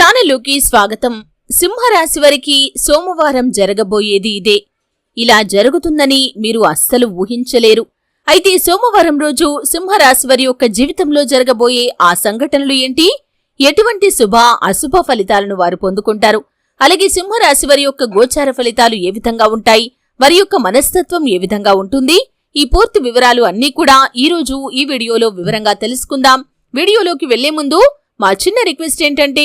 ఛానలుకి స్వాగతం. సింహరాశి వారికి సోమవారం జరగబోయేది ఇదే. ఇలా జరుగుతుందని మీరు అస్సలు ఊహించలేరు. అయితే సోమవారం రోజు సింహరాశి వారి యొక్క జీవితంలో జరగబోయే ఆ సంఘటనలు ఏంటి? ఎటువంటి శుభ అశుభ ఫలితాలను వారు పొందుకుంటారు? అలాగే సింహరాశి వారి యొక్క గోచార ఫలితాలు ఏ విధంగా ఉంటాయి? వారి యొక్క మనస్తత్వం ఏ విధంగా ఉంటుంది? ఈ పూర్తి వివరాలు అన్నీ కూడా ఈ రోజు ఈ వీడియోలో వివరంగా తెలుసుకుందాం. వీడియోలోకి వెళ్ళే ముందు మా చిన్న రిక్వెస్ట్ ఏంటంటే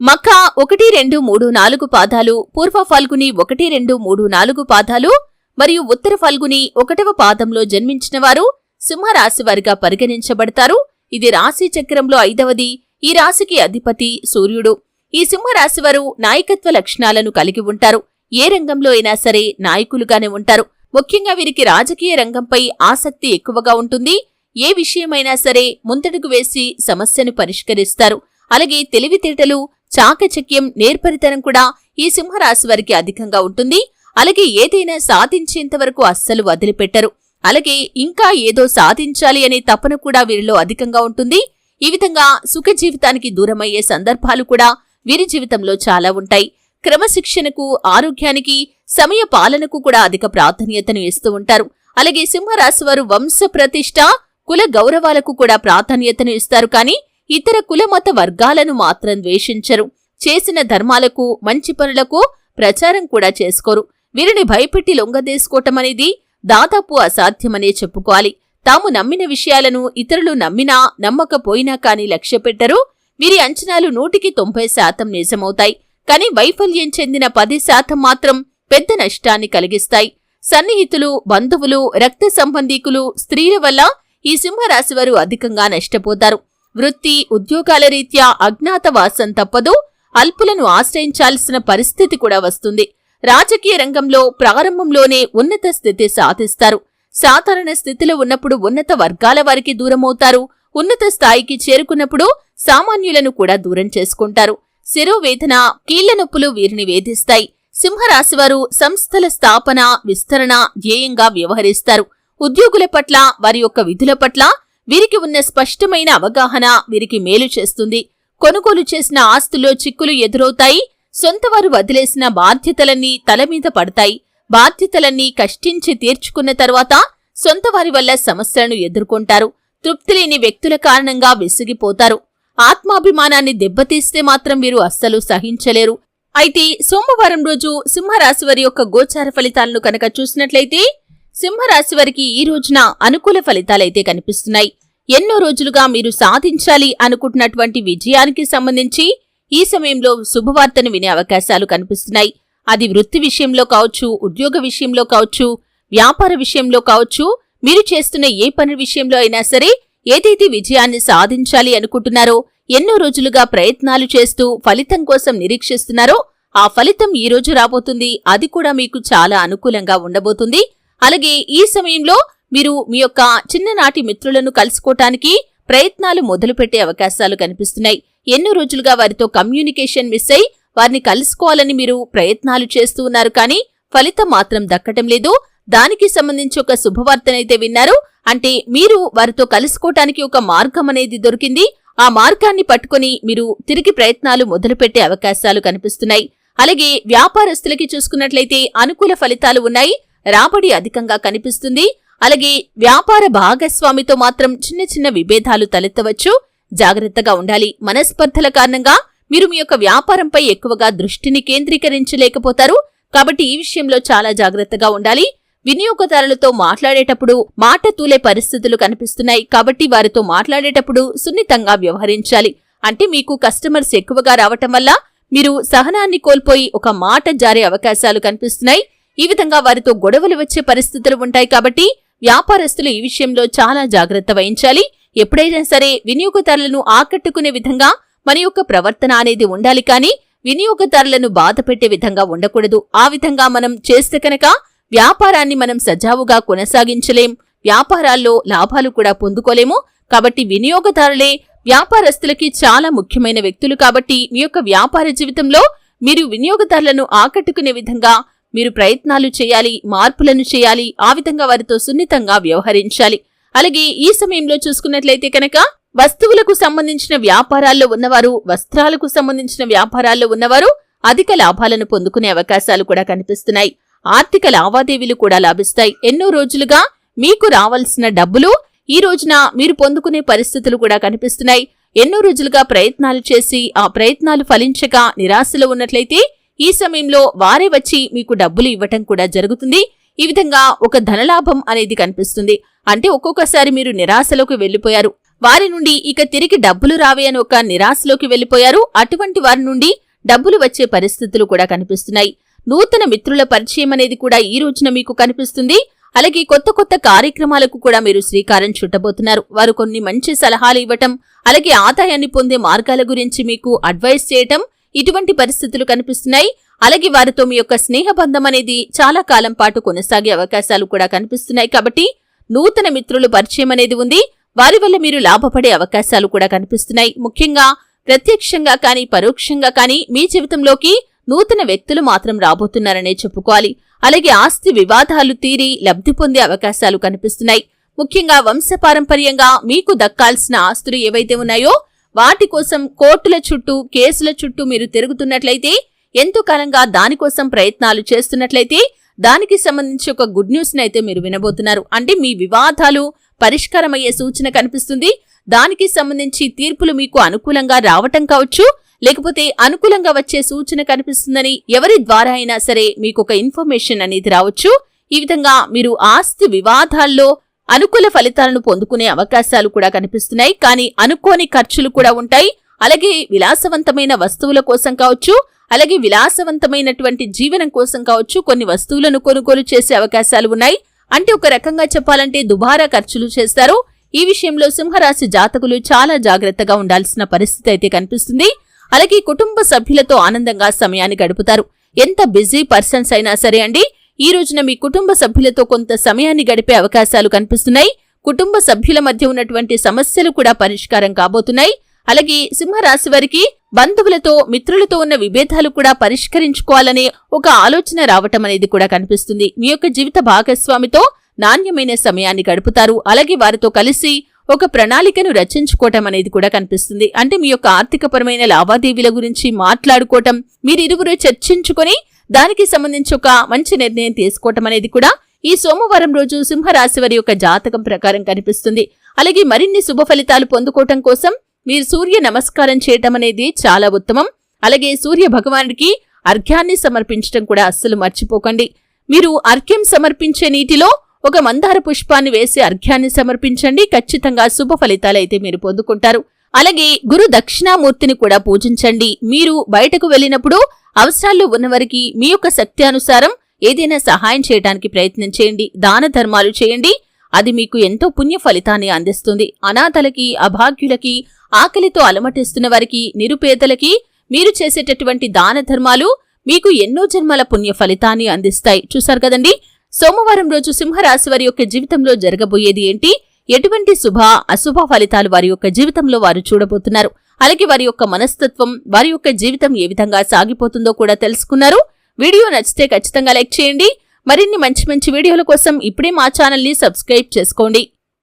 మక్కా ఒకటి రెండు మూడు నాలుగు పాదాలు పూర్వ ఫాల్గుని ఒకటి రెండు మూడు నాలుగు పాదాలు మరియు ఉత్తర ఫాల్గుని ఒకటవ పాదంలో జన్మించిన వారు సింహరాశి పరిగణించబడతారు. ఇది రాశి చక్రంలో ఐదవది. ఈ రాశికి అధిపతి సూర్యుడు. ఈ సింహరాశి వారు నాయకత్వ లక్షణాలను కలిగి ఉంటారు. ఏ రంగంలో అయినా సరే నాయకులుగానే ఉంటారు. ముఖ్యంగా వీరికి రాజకీయ రంగంపై ఆసక్తి ఎక్కువగా ఉంటుంది. ఏ విషయమైనా సరే ముందడుగు వేసి సమస్యను పరిష్కరిస్తారు. అలాగే తెలివితేటలు చాకచక్యం నేర్పరితనం కూడా ఈ సింహరాశి వారికి అధికంగా ఉంటుంది. అలాగే ఏదైనా సాధించేంత వరకు అస్సలు వదిలిపెట్టరు. అలాగే ఇంకా ఏదో సాధించాలి అనే తపన కూడా వీరిలో అధికంగా ఉంటుంది. ఈ విధంగా సుఖ జీవితానికి దూరమయ్యే సందర్భాలు కూడా వీరి జీవితంలో చాలా ఉంటాయి. క్రమశిక్షణకు ఆరోగ్యానికి సమయ పాలనకు కూడా అధిక ప్రాధాన్యతను ఇస్తూ ఉంటారు. అలాగే సింహరాశి వారు వంశ ప్రతిష్ట కుల గౌరవాలకు కూడా ప్రాధాన్యతను ఇస్తారు. కానీ ఇతర కులమత వర్గాలను మాత్రం ద్వేషించరు. చేసిన ధర్మాలకు మంచి పనులకు ప్రచారం కూడా చేసుకోరు. వీరిని భయపెట్టి లొంగదేసుకోవటమనేది దాదాపు అసాధ్యమనే చెప్పుకోవాలి. తాము నమ్మిన విషయాలను ఇతరులు నమ్మినా నమ్మకపోయినా కాని లక్ష్యపెట్టరు వీరి అంచనాలు నూటికి తొంభై శాతం నిజమవుతాయి. కాని వైఫల్యం చెందిన పది శాతం మాత్రం పెద్ద నష్టాన్ని కలిగిస్తాయి. సన్నిహితులు బంధువులు రక్త సంబంధీకులు స్త్రీల వల్ల ఈ సింహరాశి వారు అధికంగా నష్టపోతారు. వృత్తి ఉద్యోగాల రీత్యా అజ్ఞాతవాసం తప్పదు. అల్పులను ఆశ్రయించాల్సిన పరిస్థితి కూడా వస్తుంది. రాజకీయ రంగంలో ప్రారంభంలోనే ఉన్నత స్థితి సాధిస్తారు. సాధారణ స్థితిలో ఉన్నప్పుడు ఉన్నత వర్గాల వారికి దూరమవుతారు. ఉన్నత స్థాయికి చేరుకున్నప్పుడు సామాన్యులను కూడా దూరం చేసుకుంటారు. శిరోవేదన కీళ్ళ నొప్పులు వీరిని వేధిస్తాయి. సింహరాశివారు సంస్థల స్థాపన విస్తరణ ధ్యేయంగా వ్యవహరిస్తారు. ఉద్యోగుల పట్ల వారి యొక్క విధుల పట్ల వీరికి ఉన్న స్పష్టమైన అవగాహన వీరికి మేలు చేస్తుంది. కొనుగోలు చేసిన ఆస్తుల్లో చిక్కులు ఎదురవుతాయి. సొంతవారు వదిలేసిన బాధ్యతలన్నీ తలమీద పడతాయి. బాధ్యతలన్నీ కష్టించి తీర్చుకున్న తర్వాత సొంతవారి వల్ల సమస్యలను ఎదుర్కొంటారు. తృప్తిలేని వ్యక్తుల కారణంగా విసిగిపోతారు. ఆత్మాభిమానాన్ని దెబ్బతీస్తే మాత్రం వీరు అస్సలు సహించలేరు. అయితే సోమవారం రోజు సింహరాశి వారి యొక్క గోచార ఫలితాలను కనుక చూసినట్లయితే సింహరాశి వారికి ఈ రోజున అనుకూల ఫలితాలైతే కనిపిస్తున్నాయి. ఎన్నో రోజులుగా మీరు సాధించాలి అనుకుంటున్నటువంటి విజయానికి సంబంధించి ఈ సమయంలో శుభవార్తను వినే అవకాశాలు కనిపిస్తున్నాయి. అది వృత్తి విషయంలో కావచ్చు ఉద్యోగ విషయంలో కావచ్చు వ్యాపార విషయంలో కావచ్చు మీరు చేస్తున్న ఏ పని విషయంలో అయినా సరే ఏదైతే విజయాన్ని సాధించాలి అనుకుంటున్నారో ఎన్నో రోజులుగా ప్రయత్నాలు చేస్తూ ఫలితం కోసం నిరీక్షిస్తున్నారో ఆ ఫలితం ఈ రోజు రాబోతుంది. అది కూడా మీకు చాలా అనుకూలంగా ఉండబోతుంది. అలాగే ఈ సమయంలో మీరు మీ యొక్క చిన్ననాటి మిత్రులను కలుసుకోవటానికి ప్రయత్నాలు మొదలుపెట్టే అవకాశాలు కనిపిస్తున్నాయి. ఎన్నో రోజులుగా వారితో కమ్యూనికేషన్ మిస్ అయి వారిని కలుసుకోవాలని మీరు ప్రయత్నాలు చేస్తూ ఉన్నారు కానీ ఫలితం మాత్రం దక్కటం లేదు. దానికి సంబంధించి ఒక శుభవార్తనైతే విన్నారు. అంటే మీరు వారితో కలుసుకోవటానికి ఒక మార్గం అనేది దొరికింది. ఆ మార్గాన్ని పట్టుకుని మీరు తిరిగి ప్రయత్నాలు మొదలుపెట్టే అవకాశాలు కనిపిస్తున్నాయి. అలాగే వ్యాపారస్తులకి చూసుకున్నట్లయితే అనుకూల ఫలితాలు ఉన్నాయి. రాబడి అధికంగా కనిపిస్తుంది. అలాగే వ్యాపార భాగస్వామితో మాత్రం చిన్న చిన్న విభేదాలు తలెత్తవచ్చు. జాగ్రత్తగా ఉండాలి. మనస్పర్ధల కారణంగా మీరు మీ యొక్క వ్యాపారంపై ఎక్కువగా దృష్టిని కేంద్రీకరించలేకపోతారు. కాబట్టి ఈ విషయంలో చాలా జాగ్రత్తగా ఉండాలి. వినియోగదారులతో మాట్లాడేటప్పుడు మాట తూలే పరిస్థితులు కనిపిస్తున్నాయి. కాబట్టి వారితో మాట్లాడేటప్పుడు సున్నితంగా వ్యవహరించాలి. అంటే మీకు కస్టమర్స్ ఎక్కువగా రావటం వల్ల మీరు సహనాన్ని కోల్పోయి ఒక మాట జారే అవకాశాలు కనిపిస్తున్నాయి. ఈ విధంగా వారితో గొడవలు వచ్చే పరిస్థితులు ఉంటాయి. కాబట్టి వ్యాపారస్తులు ఈ విషయంలో చాలా జాగ్రత్త వహించాలి. ఎప్పుడైనా సరే వినియోగదారులను ఆకట్టుకునే విధంగా మన యొక్క ప్రవర్తన అనేది ఉండాలి కానీ వినియోగదారులను బాధ పెట్టే విధంగా ఉండకూడదు. ఆ విధంగా మనం చేస్తే కనుక వ్యాపారాన్ని మనం సజావుగా కొనసాగించలేం. వ్యాపారాల్లో లాభాలు కూడా పొందుకోలేము. కాబట్టి వినియోగదారులే వ్యాపారస్తులకి చాలా ముఖ్యమైన వ్యక్తులు కాబట్టి మీ యొక్క వ్యాపార జీవితంలో మీరు వినియోగదారులను ఆకట్టుకునే విధంగా మీరు ప్రయత్నాలు చేయాలి మార్పులను చేయాలి ఆ విధంగా వారితో సున్నితంగా వ్యవహరించాలి. అలాగే ఈ సమయంలో చూసుకున్నట్లయితే కనుక వస్తువులకు సంబంధించిన వ్యాపారాల్లో ఉన్నవారు వస్త్రాలకు సంబంధించిన వ్యాపారాల్లో ఉన్నవారు అధిక లాభాలను పొందుకునే అవకాశాలు కూడా కనిపిస్తున్నాయి. ఆర్థిక లావాదేవీలు కూడా లాభిస్తాయి. ఎన్నో రోజులుగా మీకు రావాల్సిన డబ్బులు ఈ రోజున మీరు పొందుకునే పరిస్థితులు కూడా కనిపిస్తున్నాయి. ఎన్నో రోజులుగా ప్రయత్నాలు చేసి ఆ ప్రయత్నాలు ఫలించక నిరాశలో ఉన్నట్లయితే ఈ సమయంలో వారే వచ్చి మీకు డబ్బులు ఇవ్వటం కూడా జరుగుతుంది. ఈ విధంగా ఒక ధనలాభం అనేది కనిపిస్తుంది. అంటే ఒక్కొక్కసారి మీరు నిరాశలోకి వెళ్ళిపోయారు వారి నుండి ఇక తిరిగి డబ్బులు రావే అని ఒక నిరాశలోకి వెళ్ళిపోయారు అటువంటి వారి నుండి డబ్బులు వచ్చే పరిస్థితులు కూడా కనిపిస్తున్నాయి. నూతన మిత్రుల పరిచయం అనేది కూడా ఈ రోజున మీకు కనిపిస్తుంది. అలాగే కొత్త కొత్త కార్యక్రమాలకు కూడా మీరు శ్రీకారం చుట్టబోతున్నారు. వారు కొన్ని మంచి సలహాలు ఇవ్వటం అలాగే ఆదాయాన్ని పొందే మార్గాల గురించి మీకు అడ్వైస్ చేయటం ఇటువంటి పరిస్థితులు కనిపిస్తున్నాయి. అలాగే వారితో మీ యొక్క స్నేహబంధం అనేది చాలా కాలం పాటు కొనసాగే అవకాశాలు కూడా కనిపిస్తున్నాయి. కాబట్టి నూతన మిత్రులు పరిచయం అనేది ఉంది. వారి వల్ల మీరు లాభపడే అవకాశాలు కూడా కనిపిస్తున్నాయి. ముఖ్యంగా ప్రత్యక్షంగా కానీ పరోక్షంగా కానీ మీ జీవితంలోకి నూతన వ్యక్తులు మాత్రం రాబోతున్నారనే చెప్పుకోవాలి. అలాగే ఆస్తి వివాదాలు తీరి లబ్ధి పొందే అవకాశాలు కనిపిస్తున్నాయి. ముఖ్యంగా వంశపారంపర్యంగా మీకు దక్కాల్సిన ఆస్తులు ఏవైతే ఉన్నాయో వాటి కోసం కోర్టుల చుట్టూ కేసుల చుట్టూ మీరు తిరుగుతున్నట్లయితే ఎంతో కాలంగా దానికోసం ప్రయత్నాలు చేస్తున్నట్లయితే దానికి సంబంధించి ఒక గుడ్ న్యూస్ అయితే మీరు వినబోతున్నారు. అంటే మీ వివాదాలు పరిష్కారమయ్యే సూచన కనిపిస్తుంది. దానికి సంబంధించి తీర్పులు మీకు అనుకూలంగా రావటం కావచ్చు లేకపోతే అనుకూలంగా వచ్చే సూచన కనిపిస్తుందని ఎవరి ద్వారా అయినా సరే మీకు ఒక ఇన్ఫర్మేషన్ అనేది రావచ్చు. ఈ విధంగా మీరు ఆస్తి వివాదాల్లో అనుకూల ఫలితాలను పొందుకునే అవకాశాలు కూడా కనిపిస్తున్నాయి. కానీ అనుకోని ఖర్చులు కూడా ఉంటాయి. అలాగే విలాసవంతమైన వస్తువుల కోసం కావచ్చు అలాగే విలాసవంతమైనటువంటి జీవనం కోసం కావచ్చు కొన్ని వస్తువులను కొనుగోలు చేసే అవకాశాలు ఉన్నాయి. అంటే ఒక రకంగా చెప్పాలంటే దుబారా ఖర్చులు చేస్తారు. ఈ విషయంలో సింహరాశి జాతకులు చాలా జాగ్రత్తగా ఉండాల్సిన పరిస్థితి అయితే కనిపిస్తుంది. అలాగే కుటుంబ సభ్యులతో ఆనందంగా సమయాన్ని గడుపుతారు. ఎంత బిజీ పర్సన్స్ అయినా సరే అండి ఈ రోజున మీ కుటుంబ సభ్యులతో కొంత సమయాన్ని గడిపే అవకాశాలు కనిపిస్తున్నాయి. కుటుంబ సభ్యుల మధ్య ఉన్నటువంటి సమస్యలు కూడా పరిష్కారం కాబోతున్నాయి. అలాగే సింహరాశి వారికి బంధువులతో మిత్రులతో ఉన్న విభేదాలు కూడా పరిష్కరించుకోవాలనే ఒక ఆలోచన రావటం అనేది కూడా కనిపిస్తుంది. మీ యొక్క జీవిత భాగస్వామితో నాణ్యమైన సమయాన్ని గడుపుతారు. అలాగే వారితో కలిసి ఒక ప్రణాళికను రచించుకోవటం అనేది కూడా కనిపిస్తుంది. అంటే మీ యొక్క ఆర్థికపరమైన లావాదేవీల గురించి మాట్లాడుకోవటం మీరిరువురు చర్చించుకొని దానికి సంబంధించి ఒక మంచి నిర్ణయం తీసుకోవటం అనేది కూడా ఈ సోమవారం రోజు సింహరాశి వారి యొక్క జాతకం ప్రకారం కనిపిస్తుంది. అలాగే మరిన్ని శుభ ఫలితాలు పొందుకోవటం కోసం మీరు సూర్య నమస్కారం చేయటం అనేది చాలా ఉత్తమం. అలాగే సూర్య భగవానుడికి అర్ఘ్యాన్ని సమర్పించటం కూడా అస్సలు మర్చిపోకండి. మీరు అర్ఘ్యం సమర్పించే నీటిలో ఒక మందార పుష్పాన్ని వేసి అర్ఘ్యాన్ని సమర్పించండి. ఖచ్చితంగా శుభ ఫలితాలైతే మీరు పొందుకుంటారు. అలాగే గురు దక్షిణామూర్తిని కూడా పూజించండి. మీరు బయటకు వెళ్ళినప్పుడు అవసరాల్లో ఉన్నవారికి మీ యొక్క శక్తి అనుసారం ఏదైనా సహాయం చేయడానికి ప్రయత్నం చేయండి దాన ధర్మాలు చేయండి. అది మీకు ఎంతో పుణ్య ఫలితాన్ని అందిస్తుంది. అనాథలకి అభాగ్యులకి ఆకలితో అలమటిస్తున్న వారికి నిరుపేదలకి మీరు చేసేటటువంటి దాన ధర్మాలు మీకు ఎన్నో జన్మల పుణ్య ఫలితాన్ని అందిస్తాయి. చూశారు కదండి? సోమవారం రోజు సింహరాశి వారి యొక్క జీవితంలో జరగబోయేది ఏంటి? ఎటువంటి శుభ అశుభ ఫలితాలు వారి యొక్క జీవితంలో వారు చూడబోతున్నారు? అలాగే వారి యొక్క మనస్తత్వం వారి యొక్క జీవితం ఏ విధంగా సాగిపోతుందో కూడా తెలుసుకున్నారు. వీడియో నచ్చితే ఖచ్చితంగా లైక్ చేయండి. మరిన్ని మంచి మంచి వీడియోల కోసం ఇప్పుడే మా ఛానల్ని సబ్స్క్రైబ్ చేసుకోండి.